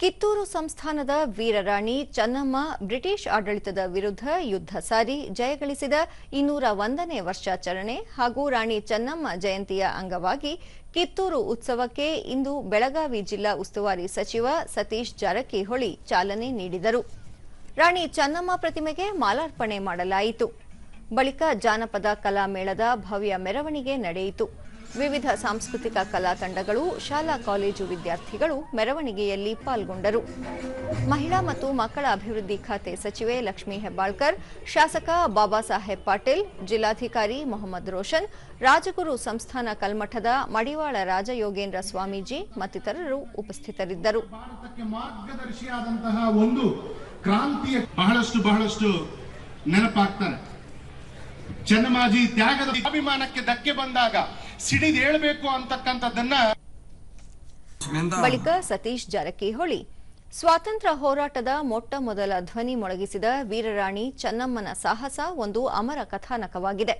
ಕಿತ್ತೂರು ಸಂಸ್ಥಾನದ ವೀರರಾಣಿ ಚೆನ್ನಮ್ಮ ಬ್ರಿಟಿಷ್ ಆಡಳಿತದ ವಿರುದ್ಧ ಯುದ್ಧ ಸಾರಿ ಜಯಗಳಿಸಿದ ಇನ್ನೂರ ಒಂದನೇ ವರ್ಷಾಚರಣೆ ಹಾಗೂ ರಾಣಿ ಚೆನ್ನಮ್ಮ ಜಯಂತಿಯ ಅಂಗವಾಗಿ ಕಿತ್ತೂರು ಉತ್ಸವಕ್ಕೆ ಇಂದು ಬೆಳಗಾವಿ ಜಿಲ್ಲಾ ಉಸ್ತುವಾರಿ ಸಚಿವ ಸತೀಶ್ ಜಾರಕಿಹೊಳಿ ಚಾಲನೆ ನೀಡಿದರು. ರಾಣಿ ಚೆನ್ನಮ್ಮ ಪ್ರತಿಮೆಗೆ ಮಾಲಾರ್ಪಣೆ ಮಾಡಲಾಯಿತು. ಬಳಿಕ ಜಾನಪದ ಕಲಾ ಮೇಳದ ಭವ್ಯ ಮೆರವಣಿಗೆ ನಡೆಯಿತು. ವಿವಿಧ ಸಾಂಸ್ಕೃತಿಕ ಕಲಾ ತಂಡಗಳು, ಶಾಲಾ ಕಾಲೇಜು ವಿದ್ಯಾರ್ಥಿಗಳು ಮೆರವಣಿಗೆಯಲ್ಲಿ ಪಾಲ್ಗೊಂಡರು. ಮಹಿಳಾ ಮತ್ತು ಮಕ್ಕಳ ಅಭಿವೃದ್ಧಿ ಖಾತೆ ಸಚಿವೆ ಲಕ್ಷ್ಮೀ ಹೆಬ್ಬಾಳ್ಕರ್, ಶಾಸಕ ಬಾಬಾ ಸಾಹೇಬ್ ಪಾಟೀಲ್, ಜಿಲ್ಲಾಧಿಕಾರಿ ಮೊಹಮ್ಮದ್ ರೋಷನ್, ರಾಜಗುರು ಸಂಸ್ಥಾನ ಕಲ್ಮಠದ ಮಡಿವಾಳ ರಾಜಯೋಗೇಂದ್ರ ಸ್ವಾಮೀಜಿ ಮತ್ತಿತರರು ಉಪಸ್ಥಿತರಿದ್ದರು. ಒಂದು ಕ್ರಾಂತಿಯ ಬಹಳಷ್ಟು ಬಹಳಷ್ಟು ನೆನಪಾಗ್ತಾರೆ. ಚನ್ನಮಾಜಿ ತ್ಯಾಗದ ಅಭಿಮಾನಕ್ಕೆ ಧಕ್ಕೆ ಬಂದಾಗ ಸಿಡಿದು ಹೇಳಬೇಕು ಅಂತಕ್ಕಂಥದ್ದನ್ನ ಬಳಿಕ ಸತೀಶ್ ಜಾರಕಿಹೊಳಿ ಸ್ವಾತಂತ್ರ್ಯ ಹೋರಾಟದ ಮೊಟ್ಟ ಮೊದಲ ಧ್ವನಿ ಮೊಳಗಿಸಿದ ವೀರರಾಣಿ ಚೆನ್ನಮ್ಮನ ಸಾಹಸ ಒಂದು ಅಮರ ಕಥಾನಕವಾಗಿದೆ.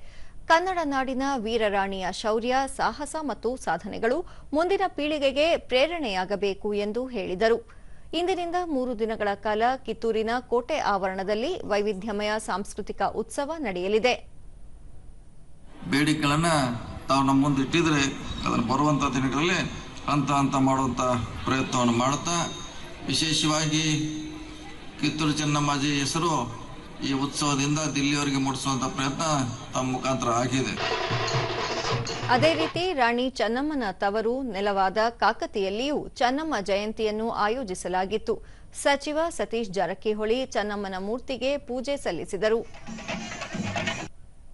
ಕನ್ನಡ ನಾಡಿನ ವೀರರಾಣಿಯ ಶೌರ್ಯ ಸಾಹಸ ಮತ್ತು ಸಾಧನೆಗಳು ಮುಂದಿನ ಪೀಳಿಗೆಗೆ ಪ್ರೇರಣೆಯಾಗಬೇಕು ಎಂದು ಹೇಳಿದರು. ಇಂದಿನಿಂದ ಮೂರು ದಿನಗಳ ಕಾಲ ಕಿತ್ತೂರಿನ ಕೋಟೆ ಆವರಣದಲ್ಲಿ ವೈವಿಧ್ಯಮಯ ಸಾಂಸ್ಕೃತಿಕ ಉತ್ಸವ ನಡೆಯಲಿದೆ. ಬೇಡಿಕೆಗಳನ್ನ ತಾವು ನಮ್ಮ ಮುಂದೆ ಇಟ್ಟಿದ್ರೆ ಅದನ್ನು ಬರುವಂಥ ದಿನಗಳಲ್ಲಿ ಹಂತ ಹಂತ ಮಾಡುವಂಥ ಪ್ರಯತ್ನವನ್ನು ಮಾಡುತ್ತಾ, ವಿಶೇಷವಾಗಿ ಕಿತ್ತೂರು ಚೆನ್ನಮ್ಮಾಜಿ ಹೆಸರು ಈ ಉತ್ಸವದಿಂದ ದಿಲ್ಲಿಯವರಿಗೆ ಮೂಡಿಸುವಂಥ ಪ್ರಯತ್ನ ತಮ್ಮ ಮುಖಾಂತರ ಆಗಿದೆ. ಅದೇ ರೀತಿ ರಾಣಿ ಚೆನ್ನಮ್ಮನ ತವರು ನೆಲವಾದ ಕಾಕತಿಯಲ್ಲಿಯೂ ಚೆನ್ನಮ್ಮ ಜಯಂತಿಯನ್ನು ಆಯೋಜಿಸಲಾಗಿತ್ತು. ಸಚಿವ ಸತೀಶ್ ಜಾರಕಿಹೊಳಿ ಚೆನ್ನಮ್ಮನ ಮೂರ್ತಿಗೆ ಪೂಜೆ ಸಲ್ಲಿಸಿದರು.